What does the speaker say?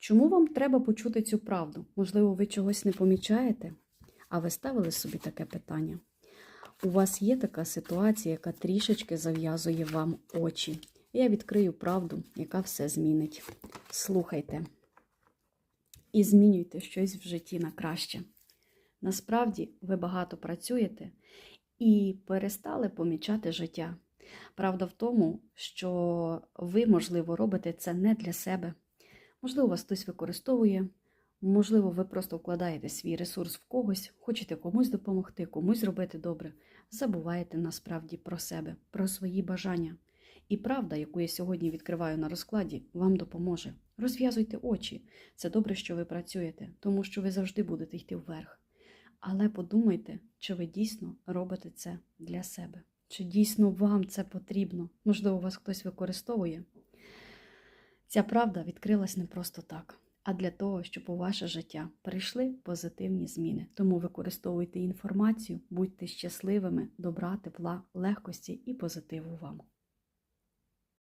Чому вам треба почути цю правду? Можливо, ви чогось не помічаєте? А ви ставили собі таке питання? У вас є така ситуація, яка трішечки зав'язує вам очі. Я відкрию правду, яка все змінить. Слухайте і змінюйте щось в житті на краще. Насправді, ви багато працюєте і перестали помічати життя. Правда в тому, що ви, можливо, робите це не для себе. Можливо, вас хтось використовує, можливо, ви просто вкладаєте свій ресурс в когось, хочете комусь допомогти, комусь зробити добре. Забуваєте насправді про себе, про свої бажання. І правда, яку я сьогодні відкриваю на розкладі, вам допоможе. Розв'язуйте очі. Це добре, що ви працюєте, тому що ви завжди будете йти вверх. Але подумайте, чи ви дійсно робите це для себе, чи дійсно вам це потрібно. Можливо, вас хтось використовує. Ця правда відкрилась не просто так, а для того, щоб у ваше життя прийшли позитивні зміни. Тому використовуйте інформацію, будьте щасливими, добра, тепла, легкості і позитиву вам.